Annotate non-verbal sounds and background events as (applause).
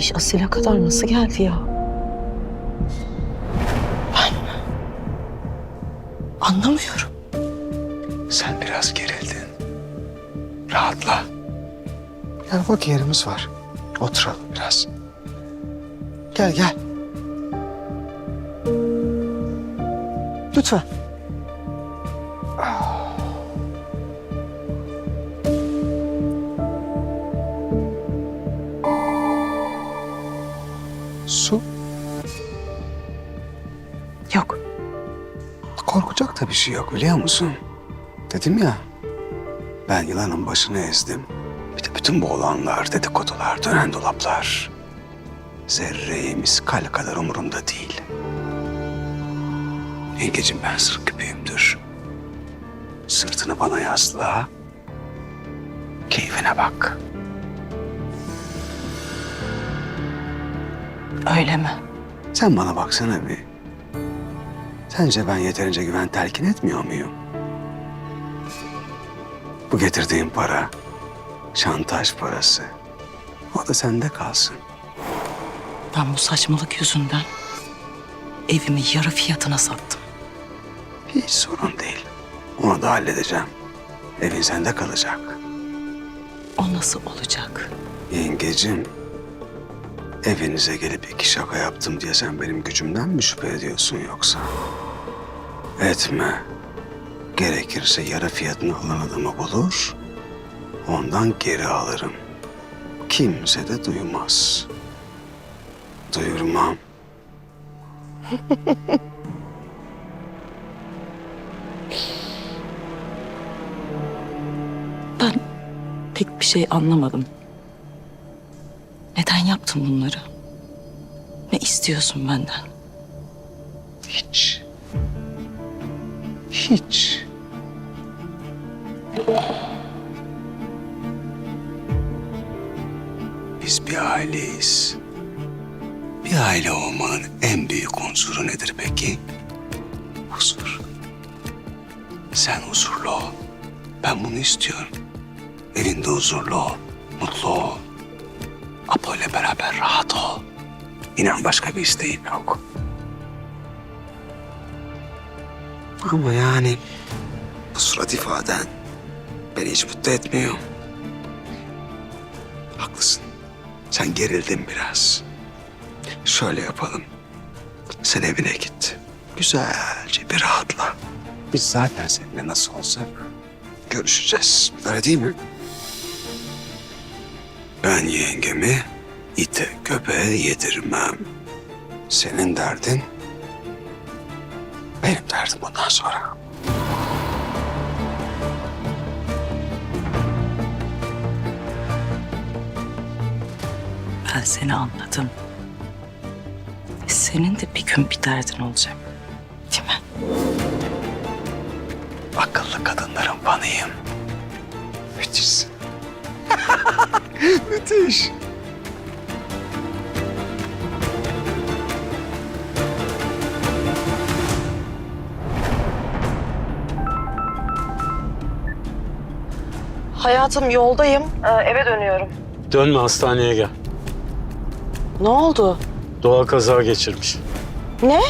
iş Asil'e kadar nasıl geldi ya? Ben anlamıyorum. Sen biraz gerildin. Rahatla. Gel bak yerimiz var. Oturalım biraz. Gel gel. Lütfen. Korkacak da bir şey yok biliyor musun? Dedim ya. Ben yılanın başını ezdim. Bir de bütün bu olanlar, dedikodular, dönen dolaplar. Zerreyi miskal kadar umurumda değil. Yengecim ben sır küpüğümdür. Sırtını bana yasla. Keyfine bak. Öyle mi? Sen bana baksana bir. Sence ben yeterince güven telkin etmiyor muyum? Bu getirdiğim para şantaj parası. O da sende kalsın. Ben bu saçmalık yüzünden evimi yarı fiyatına sattım. Hiç sorun değil. Onu da halledeceğim. Evin sende kalacak. O nasıl olacak? Yengecim, evinize gelip iki şaka yaptım diye sen benim gücümden mi şüphe ediyorsun yoksa? Etme. Gerekirse yarı fiyatını alan adamı bulur, ondan geri alırım. Kimse de duymaz. Duyurmam. Ben pek bir şey anlamadım. Neden yaptın bunları? Ne istiyorsun benden? Hiç. Hiç. Biz bir aileyiz. Bir aile olmanın en büyük unsuru nedir peki? Huzur. Sen huzurlu ol. Ben bunu istiyorum. Evinde huzurlu ol, mutlu ol. Rahat ol. İnan başka bir isteğim yok. Ama yani bu surat ifaden beni hiç mutlu etmiyor. Haklısın. Sen gerildin biraz. Şöyle yapalım. Sen evine git. Güzelce bir rahatla. Biz zaten seninle nasıl olsa görüşeceğiz. Öyle değil mi? Ben yengemi ite köpeğe yedirmem. Senin derdin benim derdim bundan sonra. Ben seni anladım. Senin de bir gün bir derdin olacak. Değil mi? Akıllı kadınların fanıyım. Müthişsin. (laughs) Müthiş. Hayatım yoldayım. Ee, eve dönüyorum. Dönme hastaneye gel. Ne oldu? Doğa kaza geçirmiş. Ne?